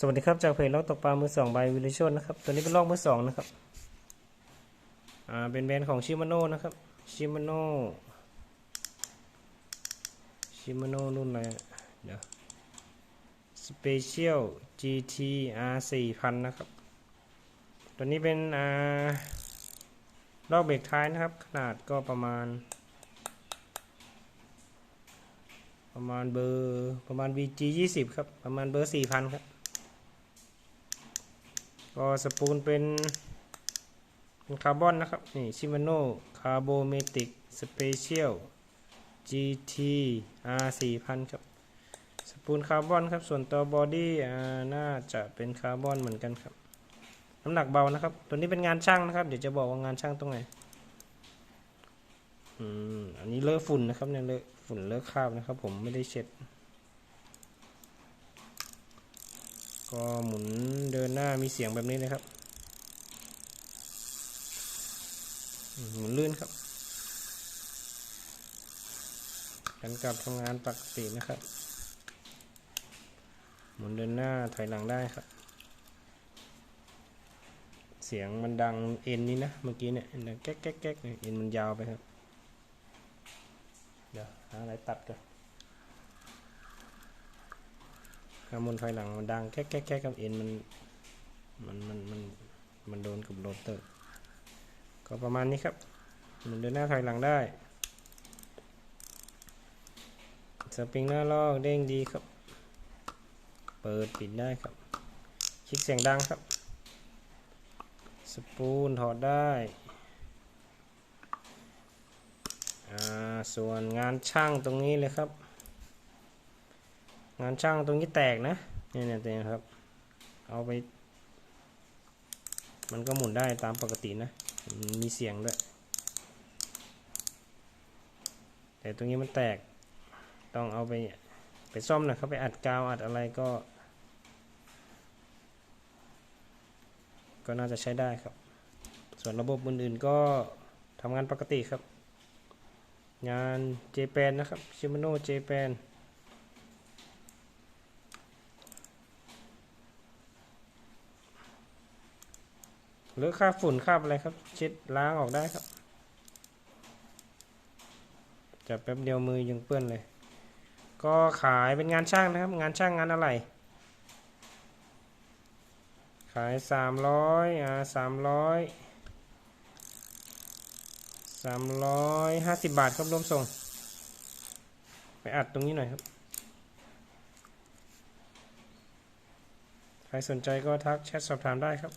สวัสดีครับ จากเพจลอกตกปลามือสองใบวิลิชนนะครับ ตัวนี้เป็นลอกมือสองนะครับ อ่า เป็นแบรนด์ของชิมาโน่นะครับ ชิมาโน่ ชิมาโน่รุ่นอะไรอะเดี๋ยว Special GT R 4000 นะครับ ตัวนี้เป็น อ่าลอกเบรกท้ายนะครับ ขนาดก็ประมาณ ประมาณเบอร์ ประมาณ VG 20 ครับ ประมาณเบอร์ 4,000 ครับ ก็สปูนเป็นเป็นคาร์บอนนะครับ นี่ชิมาโน่คาร์โบเมติกสเปเชียล GT R 4000ครับ สปูนคาร์บอนครับ ส่วนตัวบอดี้น่าจะเป็นคาร์บอนเหมือนกันครับ น้ำหนักเบานะครับ ตัวนี้เป็นงานช่างนะครับ เดี๋ยวจะบอกว่างานช่างตรงไหน อืม อันนี้เลอะฝุ่นนะครับเนี่ยเลอะฝุ่นเลอะคราบนะครับ ผมไม่ได้เช็ด ก็หมุนเดินหน้ามีเสียงแบบนี้เลยครับ หมุนลื่นครับกันกลับทำงานปกตินะครับ หมุนเดินหน้าถอยหลังได้ครับ เสียงมันดังเอ็นนี้นะเมื่อกี้เนี่ยแก๊กแก๊กแก๊กเนี่ยเอ็นมันยาวไปครับ เดี๋ยวหาอะไรตัดกัน ข้างบนถอยหลังมันดังแก๊กแก๊กแก๊กกับเอ็นมันมันมันมันมันโดนกับโรเตอร์ ก็ประมาณนี้ครับมุนเดินหน้าถอยหลังได้สปริงหน้าลอกเด้งดีครับ เปิดปิดได้ครับ คลิกเสียงดังครับ สปูนถอดได้ส่วนงานช่างตรงนี้เลยครับ งานช่างตรงนี้แตกนะเนี่ยเนี่ยเนี่ยครับ เอาไป มันก็หมุนได้ตามปกตินะ มีเสียงด้วย แต่ตรงนี้มันแตก ต้องเอาไปไปซ่อมนะครับ ไปอัดกาวอัดอะไรก็ ก็น่าจะใช้ได้ครับ ส่วนระบบอื่นๆก็ทำงานปกติครับ งานเจแปนนะครับชิมาโนเจแปน หรือคราบฝุ่นคราบอะไรครับ เช็ดล้างออกได้ครับจับแป๊บเดียวมือยังเปื้อนเลย ก็ขายเป็นงานช่างนะครับ งานช่างงานอะไร ขายสามร้อยอ่าสามร้อยสามร้อยห้าสิบบาทครับรวมส่ง ไปอัดตรงนี้หน่อยครับ ใครสนใจก็ทักแชทสอบถามได้ครับ